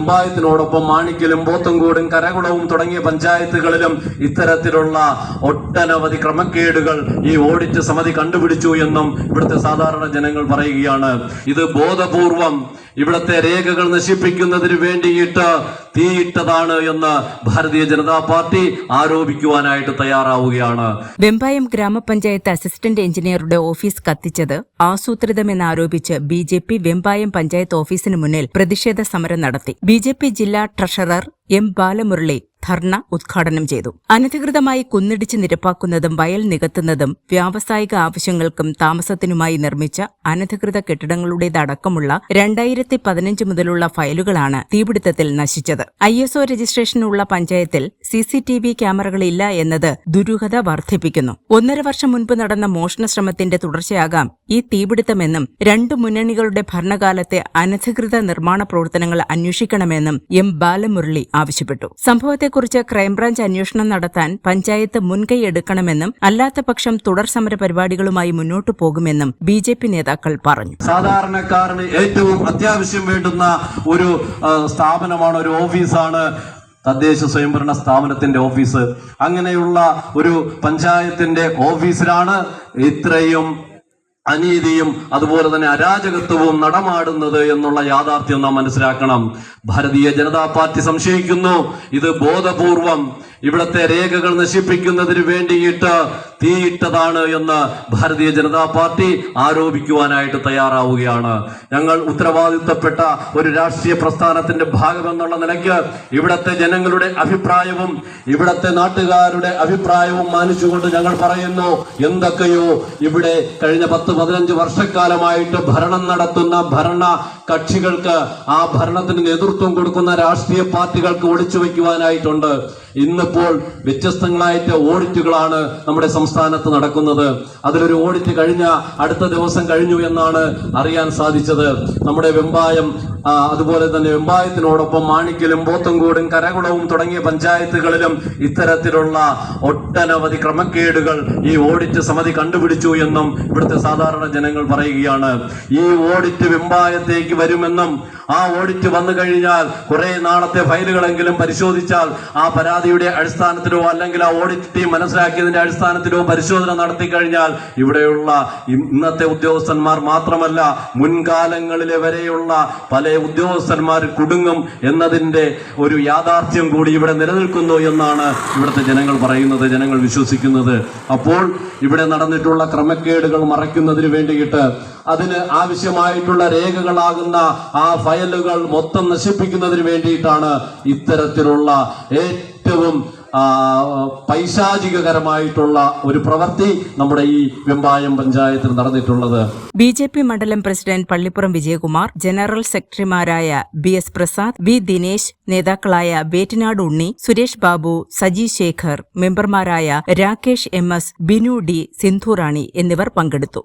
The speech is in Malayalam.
പഞ്ചായത്തിനോടൊപ്പം മാണിക്കലും പോത്തങ്കോടും കരകുളവും തുടങ്ങിയ പഞ്ചായത്തുകളിലും ഇത്തരത്തിലുള്ള ഒട്ടനവധി ക്രമക്കേടുകൾ ഈ ഓഡിറ്റ് സമിതി കണ്ടുപിടിച്ചു എന്നും ഇവിടുത്തെ സാധാരണ ജനങ്ങൾ പറയുകയാണ്. ഇത് ബോധപൂർവം ഇവിടുത്തെ രേഖകൾ നശിപ്പിക്കുന്നതിന് വേണ്ടിയിട്ട് തീയിട്ടതാണ് എന്ന് ഭാരതീയ ജനതാ പാർട്ടി ആരോപിക്കുവാനായിട്ട് തയ്യാറാവുകയാണ്. വെമ്പായം ഗ്രാമപഞ്ചായത്ത് അസിസ്റ്റന്റ് എഞ്ചിനീയറുടെ ഓഫീസ് കത്തിച്ചത് ആസൂത്രിതമെന്നാരോപിച്ച് B J P Vembayam panchayat ഓഫീസിന് മുന്നിൽ പ്രതിഷേധ സമരം നടത്തി. ബി ജെ പി ജില്ലാ ട്രഷറർ എം ബാലമുരളി ധർണ ഉദ്ഘാടനം ചെയ്തു. അനധികൃതമായി കുന്നിടിച്ച് നിരപ്പാക്കുന്നതും വയൽ നികത്തുന്നതും വ്യാവസായിക ആവശ്യങ്ങൾക്കും താമസത്തിനുമായി നിർമ്മിച്ച അനധികൃത കെട്ടിടങ്ങളുടേതടക്കമുള്ള രണ്ടായിരത്തി പതിനഞ്ച് മുതലുള്ള ഫയലുകളാണ് തീപിടുത്തത്തിൽ നശിച്ചത്. ഐ എസ് ഒ രജിസ്ട്രേഷനുള്ള പഞ്ചായത്തിൽ സി സി ടി വി ക്യാമറകളില്ല എന്നത് ദുരൂഹത വർദ്ധിപ്പിക്കുന്നു. ഒന്നര വർഷം മുൻപ് നടന്ന മോഷണ ശ്രമത്തിന്റെ തുടർച്ചയാകാം ഈ തീപിടുത്തമെന്നും രണ്ടു മുന്നണികളുടെ ഭരണകാലത്തെ അനധികൃത നിർമ്മാണ പ്രവർത്തനങ്ങൾ അന്വേഷിക്കണമെന്നും എം ബാലമുരളി ആവശ്യപ്പെട്ടു. സംഭവത്തെക്കുറിച്ച് ക്രൈംബ്രാഞ്ച് അന്വേഷണം നടത്താൻ പഞ്ചായത്ത് മുൻകൈ എടുക്കണമെന്നും അല്ലാത്തപക്ഷം തുടർ സമര പരിപാടികളുമായി മുന്നോട്ടു പോകുമെന്നും ബി ജെ പി നേതാക്കൾ പറഞ്ഞു. സാധാരണക്കാരന് ഏറ്റവും അത്യാവശ്യം വേണ്ടുന്ന ഒരു സ്ഥാപനമാണ് ഒരു ഓഫീസാണ് തദ്ദേശ സ്വയംഭരണ സ്ഥാപനത്തിന്റെ ഓഫീസ്. അങ്ങനെയുള്ള ഒരു പഞ്ചായത്തിന്റെ ഓഫീസിലാണ് ഇത്രയും അനീതിയും അതുപോലെ തന്നെ അരാജകത്വവും നടമാടുന്നത് എന്നുള്ള യാഥാർത്ഥ്യം നാം മനസ്സിലാക്കണം. ഭാരതീയ ജനതാ പാർട്ടി സംശയിക്കുന്നു. ഇത് ബോധപൂർവം ഇവിടത്തെ രേഖകൾ നശിപ്പിക്കുന്നതിന് വേണ്ടിയിട്ട് തീയിട്ടതാണ് എന്ന് ഭാരതീയ ജനതാ പാർട്ടി ആരോപിക്കുവാനായിട്ട് തയ്യാറാവുകയാണ്. ഞങ്ങൾ ഉത്തരവാദിത്തപ്പെട്ട ഒരു രാഷ്ട്രീയ പ്രസ്ഥാനത്തിന്റെ ഭാഗമെന്നുള്ള നിലയ്ക്ക് ഇവിടത്തെ ജനങ്ങളുടെ അഭിപ്രായവും ഇവിടത്തെ നാട്ടുകാരുടെ അഭിപ്രായവും മാനിച്ചുകൊണ്ട് ഞങ്ങൾ പറയുന്നു എന്തൊക്കെയോ ഇവിടെ കഴിഞ്ഞ പത്ത് പതിനഞ്ച് വർഷക്കാലമായിട്ട് ഭരണം നടത്തുന്ന ഭരണ കക്ഷികൾക്ക് ആ ഭരണത്തിന് നേതൃത്വം കൊടുക്കുന്ന രാഷ്ട്രീയ പാർട്ടികൾക്ക് ഒളിച്ചു വയ്ക്കുവാനായിട്ടുണ്ട്. ഇന്നിപ്പോൾ വ്യത്യസ്തങ്ങളായിട്ട് ഓഡിറ്റുകളാണ് നമ്മുടെ സംസ്ഥാനത്ത് നടക്കുന്നത്. അതിലൊരു ഓഡിറ്റ് കഴിഞ്ഞ അടുത്ത ദിവസം കഴിഞ്ഞു എന്നാണ് അറിയാൻ സാധിച്ചത്. നമ്മുടെ വെമ്പായം അതുപോലെ തന്നെ വെമ്പായത്തിനോടൊപ്പം മാണിക്കലും പോത്തങ്കോടും കരകുളവും തുടങ്ങിയ പഞ്ചായത്തുകളിലും ഇത്തരത്തിലുള്ള ഒട്ടനവധി ക്രമക്കേടുകൾ ഈ ഓഡിറ്റ് സമിതി കണ്ടുപിടിച്ചു എന്നും ഇവിടുത്തെ സാധാരണ ജനങ്ങൾ പറയുകയാണ്. ഈ ഓഡിറ്റ് വെമ്പായത്തേക്ക് വരുമെന്നും ആ ഓഡിറ്റ് വന്നു കഴിഞ്ഞാൽ കുറെ നാളത്തെ ഫയലുകളെങ്കിലും പരിശോധിച്ചാൽ ആ പരാതിയുടെ അടിസ്ഥാനത്തിലോ അല്ലെങ്കിൽ ആ ഓഡിറ്റ് ടീം മനസ്സിലാക്കിയതിന്റെ അടിസ്ഥാനത്തിലോ പരിശോധന നടത്തി കഴിഞ്ഞാൽ ഇവിടെയുള്ള ഇന്നത്തെ ഉദ്യോഗസ്ഥന്മാർ മാത്രമല്ല മുൻകാലങ്ങളിലെ വരെയുള്ള പല ഉദ്യോഗസ്ഥന്മാർ കുടുങ്ങും എന്നതിന്റെ ഒരു യാഥാർത്ഥ്യം കൂടി ഇവിടെ നിലനിൽക്കുന്നു എന്നാണ് ഇവിടുത്തെ ജനങ്ങൾ പറയുന്നത് ജനങ്ങൾ വിശ്വസിക്കുന്നത്. അപ്പോൾ ഇവിടെ നടന്നിട്ടുള്ള ക്രമക്കേടുകൾ മറയ്ക്കുന്നതിന് വേണ്ടിയിട്ട് അതിന് ആവശ്യമായിട്ടുള്ള രേഖകളാകുന്ന ആ ഫയലുകൾ മൊത്തം നശിപ്പിക്കുന്നതിന് വേണ്ടിയിട്ടാണ് ഇത്തരത്തിലുള്ള ഏറ്റവും പൈശാചികകരമായിട്ടുള്ള ഒരു പ്രവൃത്തി നമ്മുടെ ഈ വെമ്പായം പഞ്ചായത്തിൽ നടന്നിട്ടുള്ളത്. ബി ജെ പി മണ്ഡലം പ്രസിഡന്റ് പള്ളിപ്പുറം വിജയകുമാർ ജനറൽ സെക്രട്ടറിമാരായ B S Prasad V Dinesh നേതാക്കളായ വേറ്റിനാട് ഉണ്ണി സുരേഷ് ബാബു സജി ശേഖർ മെമ്പർമാരായ Rakesh M S Binu D Sindhurani എന്നിവർ പങ്കെടുത്തു.